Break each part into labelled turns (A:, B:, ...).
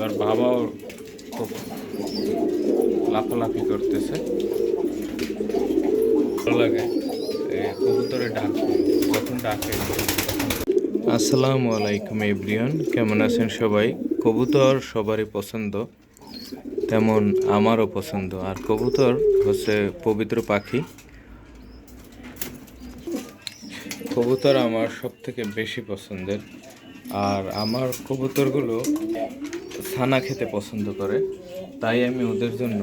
A: এবার বাবাও খুব লাফালাফি করতেছে। ভালো লাগে। এই কবুতরের ডাক যখন ডাকে। আসসালামু আলাইকুম এভরিওয়ান, কেমন আছেন সবাই? কবুতর সবারই পছন্দ, তেমন আমারও পছন্দ। আর কবুতর হচ্ছে পবিত্র পাখি। কবুতর আমার সব থেকে বেশি পছন্দের। আর আমার কবুতরগুলো ছানা খেতে পছন্দ করে, তাই আমি ওদের জন্য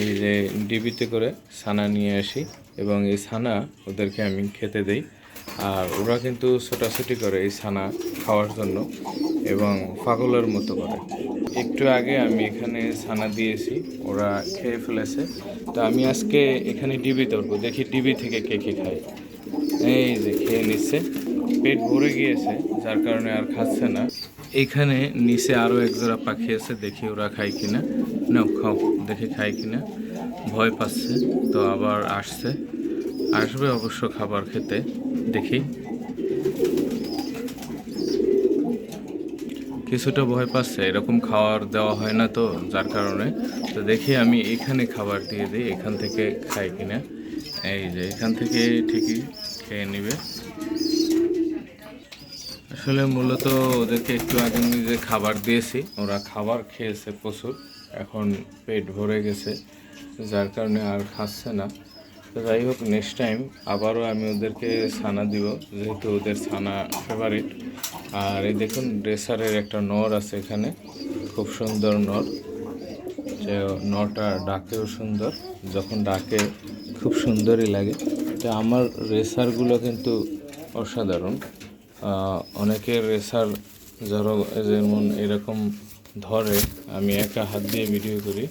A: এই যে ডিবিতে করে ছানা নিয়ে আসি এবং এই ছানা ওদেরকে আমি খেতে দেই। আর ওরা কিন্তু ছোটাছুটি করে এই ছানা খাওয়ার জন্য এবং পাগলের মতো করে। একটু আগে আমি এখানে ছানা দিয়েছি, ওরা খেয়ে ফেলেছে। তো আমি আজকে এখানে ডিবি ধরবো, দেখি ডিবি থেকে কে কে খায়। এই যে খেয়ে নিচ্ছে, পেট ভরে গিয়েছে, যার কারণে আর খাচ্ছে না। এখানে নিচে আরও এক জোড়া পাখি আছে, দেখি ওরা খায় কিনা। না, খাও, দেখি খায় কিনা। ভয় পাচ্ছে, তো আবার আসছে। আসবে অবশ্য খাবার খেতে, দেখি। কিছুটা ভয় পাচ্ছে, এরকম খাবার দেওয়া হয় না তো, যার কারণে। তো দেখি আমি এখানে খাবার দিয়ে দিই, এখান থেকে খাই কিনা। এই যে, এখান থেকে ঠিকই খেয়ে নেবে। আসলে মূলত ওদেরকে একটু আগে যে খাবার দিয়েছি, ওরা খাবার খেয়েছে প্রচুর। এখন পেট ভরে গেছে, যার কারণে আর খাচ্ছে না। তো যাই হোক নেক্সট টাইম আবারও আমি ওদেরকে ছানা দিব, যেহেতু ওদের ছানা ফেভারিট আর এই দেখুন, ড্রেসারের একটা নর আছে এখানে, খুব সুন্দর নর। যে নটা ডাকেও সুন্দর, যখন ডাকে খুব সুন্দরই লাগে। তো আমার রেসারগুলো কিন্তু অসাধারণ। অনেকের রেসার যারা যেমন এরকম ধরে, আমি একা হাত দিয়ে ভিডিও করি,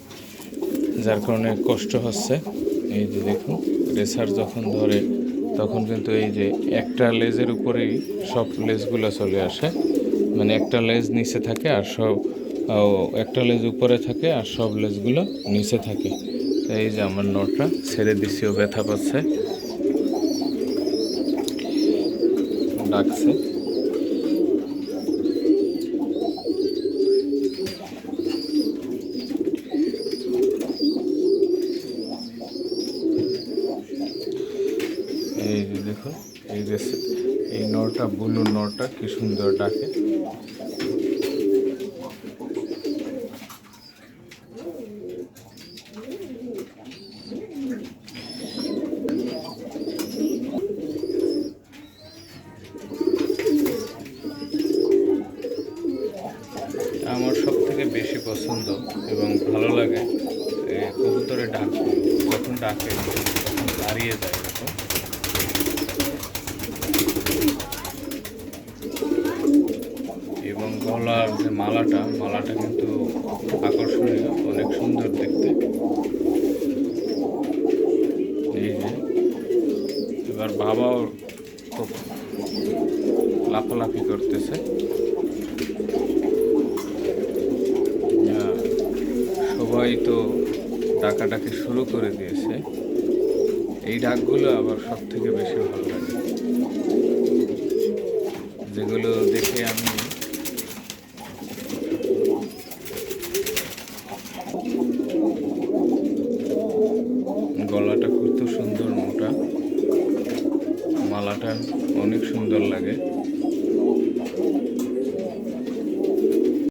A: যার কারণে কষ্ট হচ্ছে। এই যে দেখুন, রেসার যখন ধরে, তখন কিন্তু এই যে একটা লেজের উপরেই সব লেজগুলো চলে আসে। মানে একটা লেজ নিচে থাকে আর সব একটা লেজ উপরে থাকে আর সব লেজগুলো নিচে থাকে। এই যে আমার নটটা ছেড়ে দিচ্ছি ও ব্যথা পাচ্ছে। ডাকছে এই যে দেখুন এই যে এই নরটা বুলু নটা কি সুন্দর ডাকে আমার সব থেকে বেশি পছন্দ এবং ভালো লাগে এই কবুতরের ডাক যখন ডাকে, তখন দাঁড়িয়ে যায় এরকম। এবং গলার যে মালাটা মালাটা কিন্তু আকর্ষণীয়, অনেক সুন্দর দেখতে। এই যে, এবার বাবাও খুব লাফালাফি করতেছে। সবাই তো ডাকাডাকি শুরু করে দিয়েছে। এই ডাকগুলো আবার সব থেকে বেশি ভালো লাগে। যেগুলো দেখে আমি গলাটা খুব সুন্দর মোটা, মালাটা অনেক সুন্দর লাগে।